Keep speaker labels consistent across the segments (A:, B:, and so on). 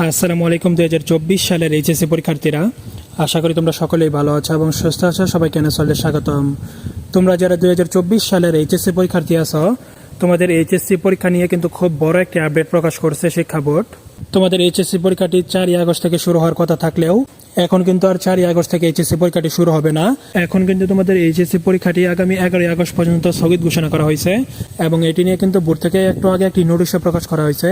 A: আসসালামু আলাইকুম, দুই হাজার চব্বিশ সালের এইচএসসি পরীক্ষার্থীরা। আশা করি তোমরা সকলেই ভালো আছো এবং সুস্থ আছো। সবাইকে এনএসলে স্বাগতম। তোমরা যারা দুই হাজার চব্বিশ সালের এইচএসসি পরীক্ষার্থী আছো তোমাদের এইচএসসি পরীক্ষা নিয়ে কিন্তু খুব বড় একটি আপডেট প্রকাশ করছে শিক্ষা বোর্ড। তোমাদের এইচএসসি পরীক্ষাটি চারই আগস্ট থেকে শুরু হওয়ার কথা থাকলেও এখন কিন্তু আর চারই আগস্ট থেকে এইচএসসি পরীক্ষাটি শুরু হবে না। এখন কিন্তু তোমাদের এইচএসসি পরীক্ষাটি আগামী এগারোই আগস্ট পর্যন্ত স্থগিত ঘোষণা করা হয়েছে এবং এটি নিয়ে কিন্তু বোর্ড থেকে একটু আগে একটি নোটিশও প্রকাশ করা হয়েছে।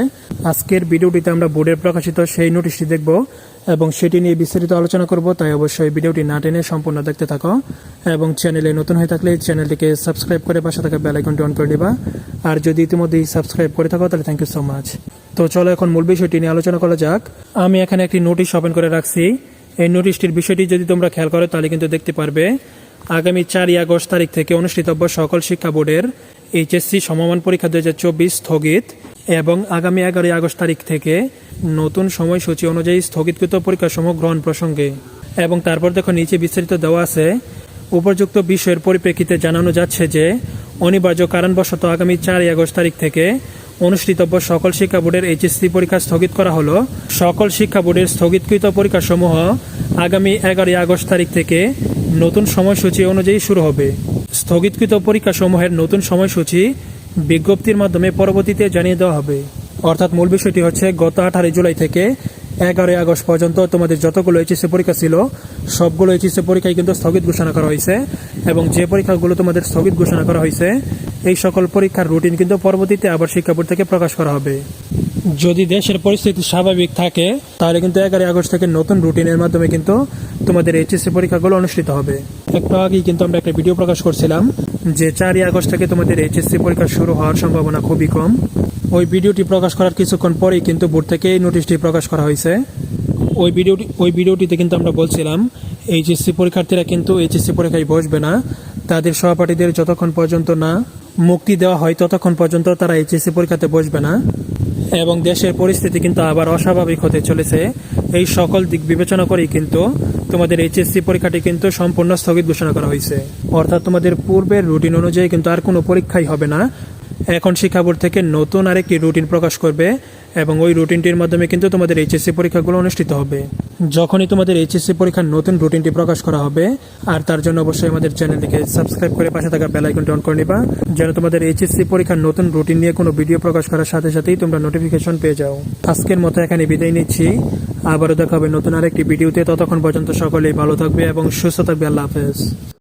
A: আজকের ভিডিওটিতে আমরা বোর্ডের প্রকাশিত সেই নোটিশটি দেখব। এবং সেটি নিয়ে বিস্তারিত আলোচনা করব, তাই অবশ্যই ভিডিওটি না টেনে সম্পূর্ণ দেখতে থাকো। এবং চ্যানেলে নতুন হয়ে থাকলে চ্যানেলটিকে সাবস্ক্রাইব করে পাশে থাকা আইকনটি অন করে নিবা। আর যদি ইতিমধ্যেই সাবস্ক্রাইব করে থাকো, তাহলে থ্যাংক ইউ সো মাচ তো চলো এখন মূল বিষয়টি নিয়ে আলোচনা করা যাক। আমি এখানে একটি নোটিশ ওপেন করে রাখছি। এই নোটিশটির বিষয়টি যদি তোমরা খেয়াল করো, তাহলে কিন্তু দেখতে পারবে আগামী চারই আগস্ট তারিখ থেকে অনুষ্ঠিতব্য সকল শিক্ষা বোর্ডের এইচএসসি সমমান পরীক্ষা দু হাজার চব্বিশ স্থগিত এবং আগামী এগারোই আগস্ট তারিখ থেকে নতুন সময়সূচি অনুযায়ী স্থগিতকৃত পরীক্ষাসমূহ গ্রহণ প্রসঙ্গে। এবং তারপর দেখো নিচে বিস্তারিত দেওয়া আছে, উপযুক্ত বিষয়ের পরিপ্রেক্ষিতে জানানো যাচ্ছে যে, অনিবার্য কারণবশত আগামী চারই আগস্ট তারিখ থেকে অনুষ্ঠিতব্য সকল শিক্ষা বোর্ডের এইচএসসি পরীক্ষা স্থগিত করা হলো। সকল শিক্ষা বোর্ডের স্থগিতকৃত পরীক্ষাসমূহ আগামী এগারোই আগস্ট তারিখ থেকে নতুন সময়সূচি অনুযায়ী শুরু হবে। স্থগিতকৃত পরীক্ষাসমূহের নতুন সময়সূচি বিজ্ঞপ্তির মাধ্যমে পরবর্তীতে জানিয়ে দেওয়া হবে। অর্থাৎ মূল বিষয়টি হচ্ছে, গত আঠারোই জুলাই থেকে এগারোই আগস্ট পর্যন্ত তোমাদের যতগুলো এইচএসসি পরীক্ষা ছিল, সবগুলো এইচএসসি পরীক্ষায় কিন্তু স্থগিত ঘোষণা করা হয়েছে এবং যে পরীক্ষাগুলো তোমাদের স্থগিত ঘোষণা করা হয়েছে, এই সকল পরীক্ষার রুটিন কিন্তু পরবর্তীতে আবার শিক্ষা বোর্ড থেকে প্রকাশ করা হবে। যদি দেশের পরিস্থিতি স্বাভাবিক থাকে, তাহলে কিন্তু এগারোই আগস্ট থেকে নতুন রুটিনের মাধ্যমে কিন্তু তোমাদের এইচএসসি পরীক্ষাগুলো অনুষ্ঠিত হবে। একটু আগেই কিন্তু আমরা একটা ভিডিও প্রকাশ করছিলাম যে চারই আগস্ট থেকে তোমাদের এইচএসসি পরীক্ষা শুরু হওয়ার সম্ভাবনা খুবই কম। ওই ভিডিওটি প্রকাশ করার কিছুক্ষণ পরেই কিন্তু বোর্ড থেকে এই নোটিশটি প্রকাশ করা হয়েছে। ওই ভিডিওটি ওই ভিডিওটিতে কিন্তু আমরা বলছিলাম এইচএসসি পরীক্ষার্থীরা কিন্তু এইচএসসি পরীক্ষায় বসবে না। তাদের সহপাঠীদের যতক্ষণ পর্যন্ত না মুক্তি দেওয়া হয়, ততক্ষণ পর্যন্ত তারা এইচএসসি পরীক্ষাতে বসবে না। এবং দেশের পরিস্থিতি কিন্তু আবার অস্বাভাবিক হতে চলেছে। এই সকল দিক বিবেচনা করেই কিন্তু তোমাদের এইচএসসি পরীক্ষাটি কিন্তু সম্পূর্ণ স্থগিত ঘোষণা করা হয়েছে। অর্থাৎ তোমাদের পূর্বের রুটিন অনুযায়ী কিন্তু আর কোনো পরীক্ষাই হবে না। এখন শিক্ষা বোর্ড থেকে নতুন আরেকটি রুটিন প্রকাশ করবে এবং ওই রুটিনটির মাধ্যমে কিন্তু তোমাদের এইচএসসি পরীক্ষাগুলো অনুষ্ঠিত হবে। যখনই তোমাদের এইচএসসি পরীক্ষার নতুন রুটিনটি প্রকাশ করা হবে, আর তার জন্য অবশ্যই আমাদের চ্যানেলটিকে সাবস্ক্রাইব করে পাশে থাকা বেল আইকনটি অন করে নিবা, যেন তোমাদের এইচএসসি পরীক্ষার নতুন রুটিন নিয়ে কোনো ভিডিও প্রকাশ করার সাথে সাথেই তোমরা নোটিফিকেশন পেয়ে যাও। আজকের মতো এখানে বিদায় নিচ্ছি। আবারও দেখা হবে নতুন আরেকটি ভিডিওতে ততক্ষণ পর্যন্ত সকলেই ভালো থাকবে এবং সুস্থ থাকবে। আল্লাহ হাফেজ।